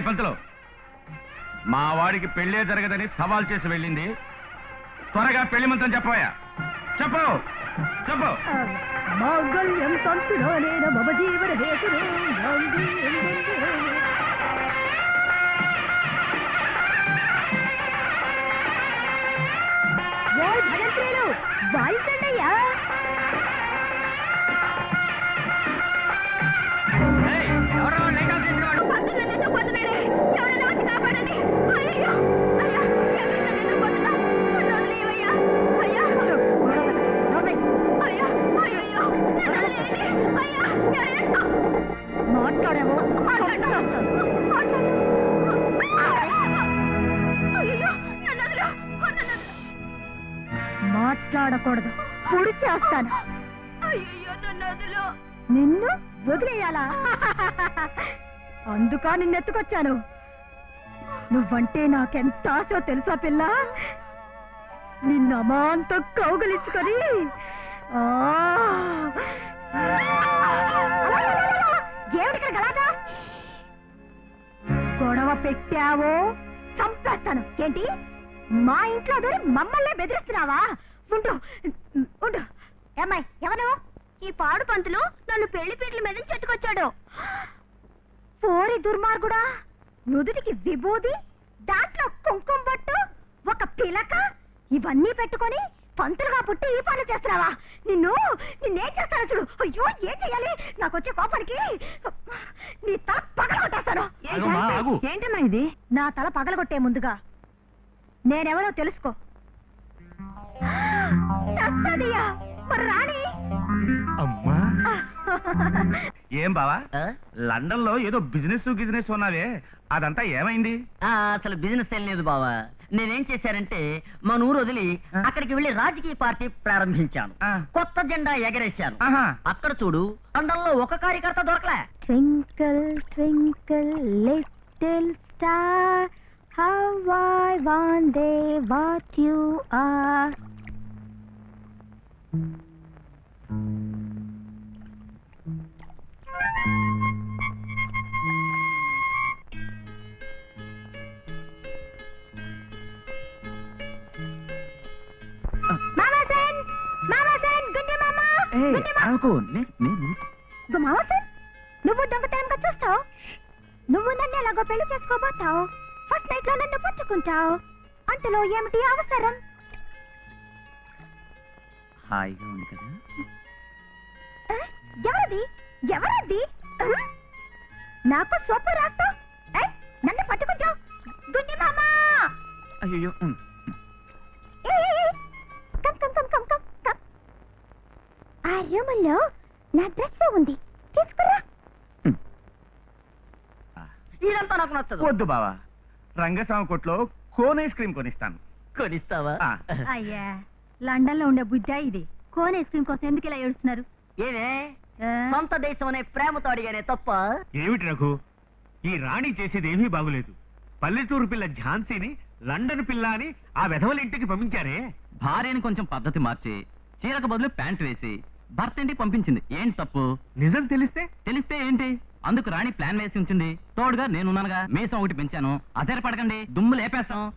రేయ్ పంతులు మా వాడికి పెళ్ళే జరగదని సవాల్ చేసి వెళ్ళింది. త్వరగా పెళ్ళి మంత్రం చెప్పవయ్యా. చెప్పు చెప్పు. మాంగళ్యం తంతులోనేన మమ జీవన హేతురే నాంది ఎందెందురే. మాట్లాడకూడదు పొడి చేస్తాను. నిన్ను వదిలేయాలా? అందుకా నిన్నెత్తుకొచ్చాను. నువ్వంటే నాకెంత ఆశో తెలుసా పిల్ల? నిన్న అమాంతం కౌగలించుకొని. గలాటా? గొడవ పెట్టావో చంపేస్తాను. ఏంటి? మా ఇంట్లో దూరి మమ్మల్ని బెదిరిస్తున్నావా? ఉండు. ఉండు. ఏమ్మాయి ఎవరు? ఈ పాడు పంతులు నన్ను పెళ్ళి పీటల మీద చెట్టుకొచ్చాడు. పోరి దుర్మార్గుడా నుదుటికి విభూది దాంట్లో కుంకుమ బొట్టు ఒక పిలక ఇవన్నీ పెట్టుకొని పంతులుగా పుట్టి ఈ పనులు చేస్తున్నావా? నిన్ను నిన్నేం చేస్తానో చూడు. అయ్యో ఏం చెయ్యాలి? నాకు వచ్చే కోపానికి నీ తల పగలగొట్టేస్తాను. ఏంటమ్మా ఇది? నా తల పగలగొట్టే ముందుగా. నేనెవరో తెలుసుకో. చస్తదియా, మరి రాణి. అమ్మా. ఏం బావా? లండన్లో ఏదో బిజినెస్ బిజినెస్ ఉన్నావే. అదంతా ఏమైంది? ఆ, అసలు బిజినెస్ ఏం లేదు బావా. నేనేం చేశానంటే మన ఊరు వదిలి అక్కడికి వెళ్ళి రాజకీయ పార్టీ ప్రారంభించాను. ఆ. కొత్త జెండా ఎగరేశాను. ఆహా. అక్కడ చూడు లండన్లో ఒక కార్యకర్త దొరకలే. Twinkle, twinkle, little star, how I wonder what you are. Mama Sen! Mama Sen! గుండి మామ! గుండి మామ! ఇదిగో మావసన్ నువ్వు దొంగతనంగా చూస్తావు? నువ్వు నన్ను ఎలాగో పెళ్ళి చేసుకోబోతావు? ఫస్ట్ నైట్లో నన్ను పుచ్చుకుంటావు? అంతలో ఏమిటి అవసరం? హాయిగా ఉంది కదా? ఎవరది? ఎవరది? నాకు సోపు రాస్తావు ఏ? నన్ను పట్టుకుంటావు గుండి మామా! అయ్యో. Come come come come come come. ఆ రూముల్లో నా డ్రెస్ ఉంది? తీసుకురా. ఇదంతా నాకు నచ్చదు. వద్దు బావా. రంగస్వామి కొట్లో కోన్ ఐస్ క్రీమ్ కొనిస్తాను. కొనిస్తావా. అయ్యా. లండన్లో ఉండే బుద్ధ ఇది. కోన్ ఐస్ క్రీమ్ కోసం ఎందుకు ఇలా ఏడుస్తున్నారు? ఏమే? సొంత దేశం అనే ప్రేమతో అడిగానే తప్ప? ఏమిటి రఘు? ఈ రాణి చేసేది ఏమీ బాగులేదు. పల్లెటూరు పిల్ల ఝాన్సీని లండన్ పిల్ల అని ఆ వెధవల ఇంటికి పంపించారే? భార్యని కొంచెం పద్ధతి మార్చి చీరకు బదులు ప్యాంట్ వేసి భర్త ఇంటికి పంపించింది. ఏంటి తప్పు? నిజం తెలిస్తే? తెలిస్తే ఏంటి? అందుకు రాణి ప్లాన్ వేసి ఉంచింది. తోడుగా నేనున్నానుగా మీసం ఒకటి పెంచాను. అదేర పడకండి దుమ్ము లేపేస్తాం.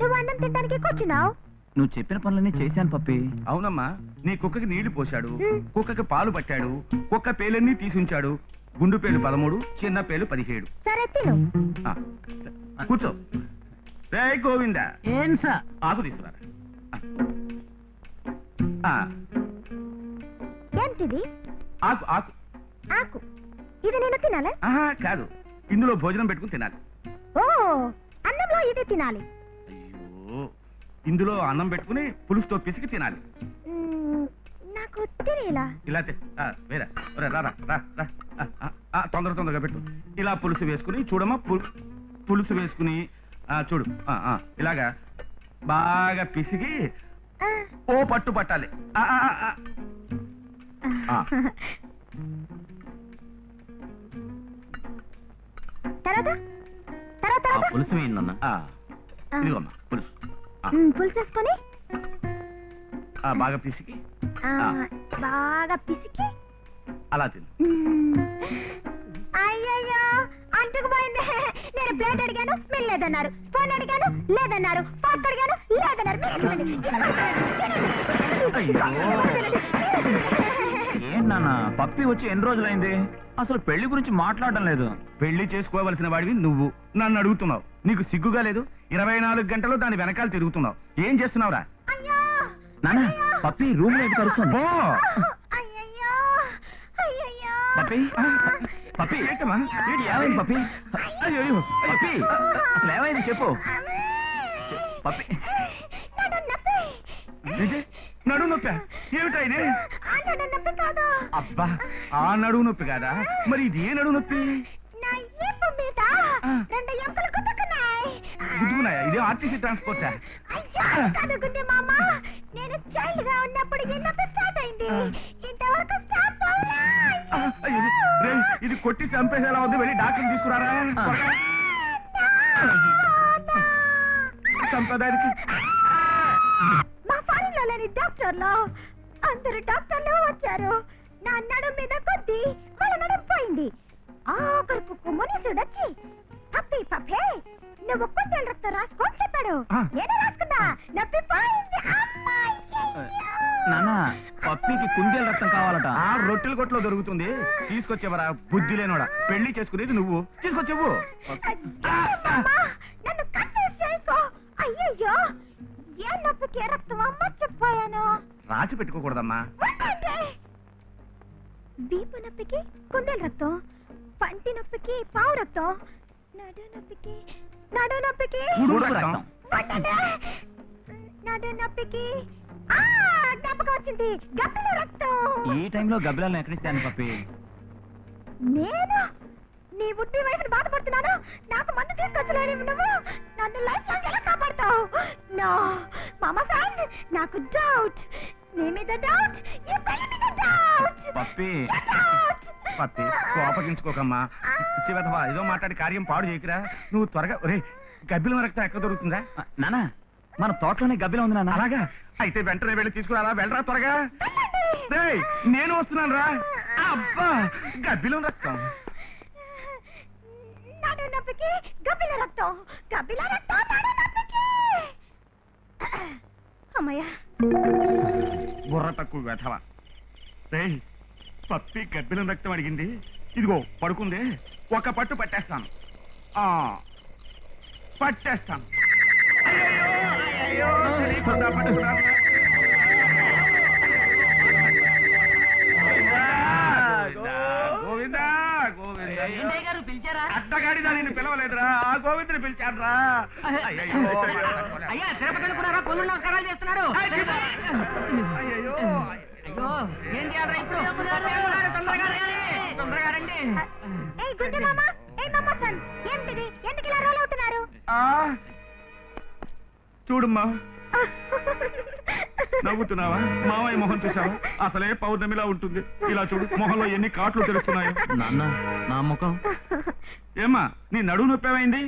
నువ్వు అన్నం తినడానికి కూర్చున్నావు? నువ్వు చెప్పిన పనులన్నీ చేశాను పప్పి. అవునమ్మా నీ కుక్కకి నీళ్ళు పోశాడు. కుక్కకి పాలు పట్టాడు కుక్క పేలన్నీ తీసి ఉంచాడు గుండు పేలు పదమూడు చిన్న పేలు పదిహేడు. సరే తిను. ఆ, కూర్చో. రే గోవింద. ఏం సార్? ఆకు తీసుకురా ఆ, ఏంటిది? ఆకు ఆకు. ఆకు. ఇది నేను తినాలా? ఆహా కాదు. ఇందులో భోజనం పెట్టుకుని తినాలి. ఓ అన్నంలో ఇది తినాలి. ఇందులో అన్నం పెట్టుకుని పులుసుతో పిసికి తినాలి. నాకు తెలియలా. ఇలా వేరా. రా తొందర తొందరగా పెట్టు. ఇలా పులుసు వేసుకుని చూడమ్మా పులుసు వేసుకుని చూడు. ఇలాగా బాగా పిసికి ఆ, ఓ పట్టు పట్టాలి. పులుసు వేయండి. ఇదిగోమ్మా పులుసు ఆ, మ్మ్, పులుసు వేసుకొని? ఆ, బాగా పిసికి. ఆ. బాగా పిసికి? అలా తిను. అయ్యయ్యో బ్లేడ్ అడిగాను మీరు లేదన్నారు. స్పూన్ అడిగాను లేదన్నారు. ఫాస్ట్ అడిగాను లేదన్నారు. మీరు ఇవ్వండి. ఏం నాన్న పప్పి వచ్చి ఎన్ని రోజులైంది? అసలు పెళ్ళి గురించి మాట్లాడడం లేదు. పెళ్ళి చేసుకోవలసిన వాడివి నువ్వు. నన్ను అడుగుతున్నావు. నీకు సిగ్గుగా లేదు? ఇరవై నాలుగు గంటలు దాని వెనకాల తిరుగుతున్నావు. ఏం చేస్తున్నావురా? అయ్యో! నాన్న పప్పి రూమ్ పప్పి! పప్పి ఏంటమ్మా? ఏంటి, ఏమైంది పప్పి? అయ్యో, అయ్యో. పప్పి! అసలు ఏమైంది చెప్పు పప్పి. నడుము నొప్పి? ఏమిటా ఇది? నడు అబ్బా ఆ నడువు నొప్పి కాదా? మరి ఇది ఏ నడువు నొప్పి? గుద్దుకున్నాయి. ఇదే ఆర్టీసీ ట్రాన్స్పోర్టా? ఇది కొట్టి చంపేసేలా ఉంది. వెళ్ళి డాక్టర్ తీసుకురారా? త్వరగా. డాక్టర్లు. అందరు డాక్టర్లు వచ్చారు. నా నడు మీద కొద్ది వాళ్ళ నడుం పోయింది. ఆఖరికి కుమ్మనీసుడు వచ్చి పప్పి పప్పే నువ్వు కొంచెం రక్తం రాసుకో చెప్పాడు. నేను రాసుకుందా నొప్పి పోయింది నాన్న పప్పికి కుందేలు రక్తం కావాలట. ఆ రొట్టెల కొట్లో దొరుకుతుంది. తీసుకొచ్చేవరా? బుద్ధి లేనోడా? పెళ్ళి చేసుకునేది నువ్వు. తీసుకొచ్చేవు నన్ను కన్ఫ్యూజ్ చేయకో. అయ్యయ్యో నొప్పికి ఏ రక్తం అమ్మ చెప్పాను రాసి పెట్టుకోకూడదమ్మా. వీపు నొప్పికి కుందేలు రక్తం పంటి నొప్పికి పావు రక్తం నడు నొప్పికి నడు నొప్పికి. నడు నొప్పికి వచ్చింది. గబ్బిల రక్తం. ఈ టైంలో గబ్బిలాలను ఎక్కడిస్తాను పప్పి? నేను నీ బుద్ధి వైపుని బాధపడుతున్నాను? నాకు మందు తీసుకొచ్చలేని నువ్వు నన్ను లైఫ్ లాంగ్ ఎలా కాపాడుతావు? నో మామ ఫ్రెండ్ నాకు డౌట్ నీ మీద డౌట్ ఈ పెళ్ళి మీద డౌట్ పప్పి. పత్తి కోపగించుకోకమ్మా. చివతవా ఏదో మాట్లాడి కార్యం పాడు చేయకురా. నువ్వు త్వరగా రే గబ్బిలం రక్తం ఎక్కడ దొరుకుతుందా? ఆ, నాన్న మన తోటలోనే గబ్బిలం ఉంది నాన్న అలాగా? అయితే వెంటనే వెళ్ళి తీసుకురా వెళ్ళరా త్వరగా? నేను వస్తున్నాను రా అబ్బా గబ్బిలం రక్తం నడు నొప్పికి గబ్బిల రక్తం. గబ్బిల రక్తం నడు నొప్పికి. అమ్మయ్యా. బుర్ర తక్కువ వెధవ రేయ్ పప్పి గబ్బిలం రక్తం అడిగింది. ఇదిగో పడుకుంది. ఒక పట్టు పట్టేస్తాను. ఆ పట్టేస్తాను. అయ్యయ్యో, అయ్యయ్యో, తెలియకుండా పట్టుకున్నా. అడ్డగాడిదా నిన్ను పిలవలేదురా? ఆ గోవిందుని పిలిచాడ్రా? అయ్యయ్యో, అయ్యా తిరుపతి అనుకున్నారా పనులు నమస్కారాలు చేస్తున్నారు. అయ్యయ్యో, అయ్యో ఏం చేయాలరా ఇప్పుడు? తొందరగా. తొందరగా రండి. ఏయ్ గుడ్డి మామ. ఏయ్ మామ సన్ ఏంటిది? ఎందుకు ఇలా రోల్ అవుతున్నారు? ఆ, చూడమ్మా. నవ్వుతున్నావా? మావయ్య మొహం చూసావా అసలే పౌర్ణమిలా ఉంటుంది. ఇలా చూడు మొహంలో ఎన్ని కాట్లు తెలుస్తున్నాయో నాన్న నా ముఖం. ఏమ్మా నీ నడువు నొప్పేమైంది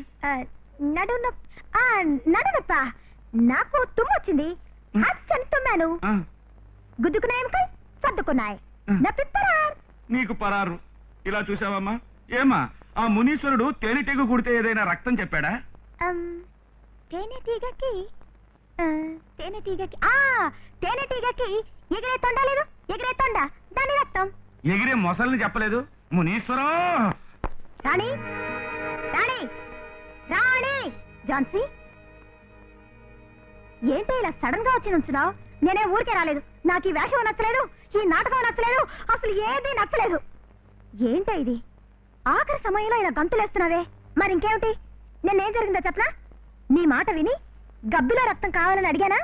నడు నొప్పి ఆ, నడు నొప్ప? నాకు తుమ్ము వచ్చింది. అచ్చని తుమ్మాను. సర్దుకున్నాయి. నీకు పరారు. ఇలా చూసావమ్మా ఏమ్మా ఆ మునీశ్వరుడు తేనెటీగ కుడితే ఏదైనా రక్తం చెప్పాడా? తేనెటీగకి తేనెటీగకి ఆ తేనెటీగకి ఎగిరే తొండ లేదు? ఎగిరే తొండ? దాని రక్తం. ఎగిరే మొసల్ని చెప్పలేదు. మునీశ్వరం! రాణి? రాణి? రాణి? ఝాన్సీ ఏంటి ఇలా సడన్గా వచ్చి నుంచున్నావు? నేనే ఊరికే రాలేదు. నాకు ఈ వేషం నచ్చలేదు. ఈ నాటకం నచ్చలేదు. అసలు ఏది నచ్చలేదు. ఏంటి ఇది? ఆఖరి సమయంలో ఇలా గంతులేస్తున్నావే. మరి ఇంకేమిటి? నేనేం జరిగిందో చెప్పనా? నీ మాట విని గబ్బిలో రక్తం కావాలని అడిగానా?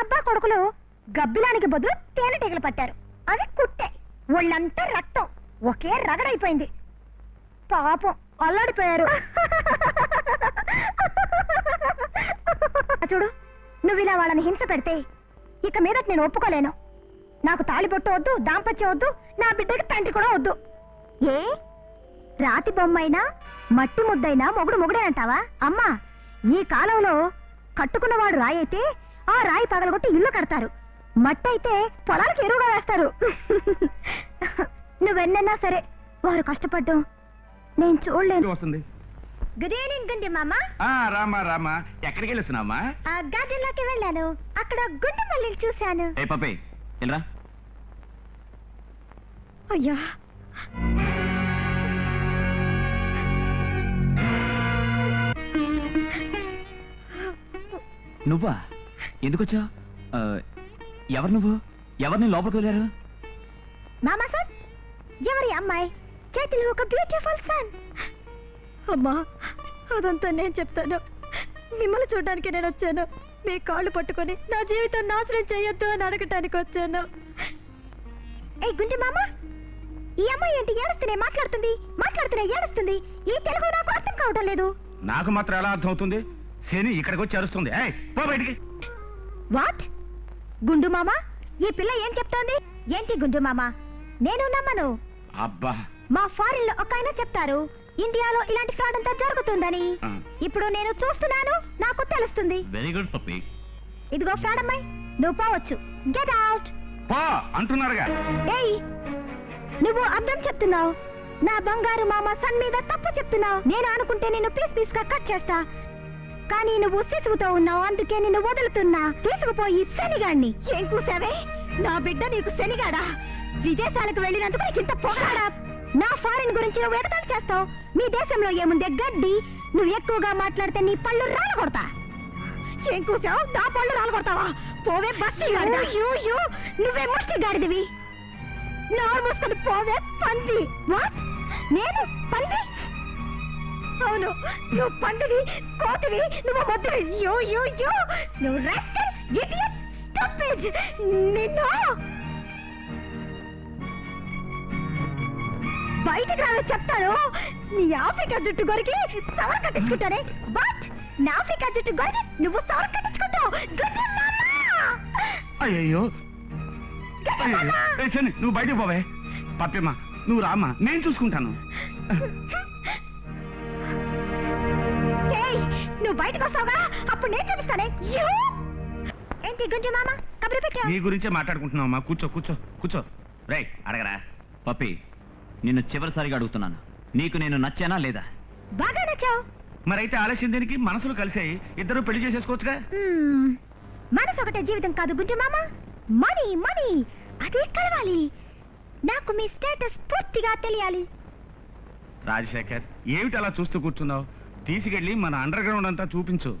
అబ్బా కొడుకులు గబ్బిలానికి బదులు తేనెటీగలు పట్టారు. అవి కుట్టే. ఒళ్ళంతా రక్తం. ఒకే రగడైపోయింది. పాపం అల్లాడిపోయారు. చూడు నువ్వు ఇలా వాళ్ళని హింస పెడితే ఇక మీద నేను ఒప్పుకోలేను. నాకు తాళిబొట్టు వద్దు దాంపత్యం వద్దు నా బిడ్డకి తండ్రి కూడా వద్దు. ఏ? రాతి బొమ్మైనా మట్టి ముద్దైనా మొగుడు మొగుడే అంటావా? అమ్మా ఈ కాలంలో కట్టుకున్నవాడు రాయి అయితే ఆ రాయి పగలగొట్టి ఇల్లు కడతారు. మట్టి అయితే పొలాలకు ఎరువుగా వేస్తారు. నువ్వెన్నన్నా సరే వారు కష్టపడ్డం నేను చూడలేను. వస్తుంది? గుడ్ ఈవినింగ్ గుండి మామ. ఆ రామా రామా. ఎక్కడికి వెళ్ళొస్తున్నావమ్మా? ఆ గార్డెన్లోకి వెళ్ళాను. అక్కడ గుండు మల్లిని చూశాను. ఏ పప్పే. వెళ్ళరా అయ్యా. నువ్వా? ఎందుకు వచ్చావు ఎవరు నువ్వు? ఎవరిని లోపలికి వెళ్ళారు మామా సార్ ఎవరి అమ్మాయి? చేతిలో ఒక బ్యూటిఫుల్ సన్ అమ్మా అదంతా నేను చెప్తాను. మిమ్మల్ని చూడడానికి నేను వచ్చాను. మీ కాళ్ళు పట్టుకొని నా జీవితం నాశనం చేయొద్దు అని అడగటానికి వచ్చాను. ఏ గుండి మామ. ఈ అమ్మాయి ఏంటి? ఏడుస్తూనే మాట్లాడుతుంది. మాట్లాడుతూనే ఏడుస్తుంది. ఈ తెలుగు నాకు అర్థం కావడం లేదు. నాకు మాత్రం ఎలా అర్థం అవుతుంది శని ఇక్కడికి వచ్చి అరుస్తుంది. ఏయ్, పో బయటికి. వాట్? గుండు మామ? ఈ పిల్ల ఏం చెప్తోంది? ఏంటి గుండు మామ? నేను నమ్మను. అబ్బా. మా ఫారిన్లో ఒక ఆయన చెప్తారు ఇండియాలో ఇలాంటి ఫ్రాడ్ అంతా జరుగుతుందని. ఆ. ఇప్పుడు నేను చూస్తున్నాను నాకు తెలుస్తుంది. Very good puppy. ఇదిగో ఫ్రాడ్ అమ్మాయి నువ్వు పోవచ్చు. గెట్ అవుట్ పో అంటున్నారుగా. ఏయ్ నువ్వు అర్థం చెప్తున్నావు. నా బంగారు మామ సన్ మీద తప్పు చెప్తున్నావు. నేను అనుకుంటే నేను పీస్ పీస్గా కట్ చేస్తా. కానీ నువ్వు శిశువుతో ఉన్నావు అందుకే నిన్ను వదులుతున్నా. తీసుకుపోయి శనిగాడిని ఏం కూసావే నా బిడ్డ నీకు శనిగాడా? విదేశాలకు వెళ్ళినందుకు నీకు ఇంత పొగాడా నా ఫారిన్ గురించి నువ్వు ఎగతాలు చేస్తావు. మీ దేశంలో ఏముందే? గడ్డి. నువ్వు ఎక్కువగా మాట్లాడితే నీ పళ్ళు రాలగొడతా. ఏం కూసావు నా పళ్ళు రాలగొడతావా? పోవే బస్సు నువ్వే ముష్టి గాడిదివి. నోరు మూసుకొని పోవే పంది. వాట్ నేను పంది? అవును. నువ్వు పందివి కోతివి నువ్వు మొద్దువి. యో యో యో. నువ్వు rascal, idiot, stupid. నిన్ను బయటికి రావే చెప్తాను. నీ ఆఫ్రికా జుట్టు గొరికి సవర్ కట్టించుకుంటానే. బట్ నా ఆఫ్రికా జుట్టు గొరికి నువ్వు సవర్ కట్టించుకుంటావు. అయ్యో నువ్వు బయటికి పోవే. పప్పిమ్మ నువ్వు రామ్మా. నేను చూసుకుంటాను. నువ్వు బయటకు వస్తావుగా? అప్పుడు నేను చూపిస్తానే! ఏంటి గుంజు మామ? కబురు పెట్టావు నీ గురించే మాట్లాడుకుంటున్నావమ్మా. కూర్చో కూర్చో కూర్చో. రేయ్ అడగరా. పప్పి నిన్ను చివరిసారిగా అడుగుతున్నాను. నీకు నేను నచ్చానా లేదా? బాగా నచ్చావు. మరైతే ఆలస్యం దీనికి మనసులు కలిసాయి. ఇద్దరు పెళ్ళి చేసేసుకోవచ్చుగా? మ్మ్. మనసు ఒకటే జీవితం కాదు గుంజు మామ. Money money. అది కలవాలి. నాకు మీ స్టేటస్ పూర్తిగా తెలియాలి. రాజశేఖర్ ఏమిటి అలా చూస్తూ కూర్చున్నావు? తీసుకెళ్ళి మన అండర్ గ్రౌండ్ అంతా చూపించు.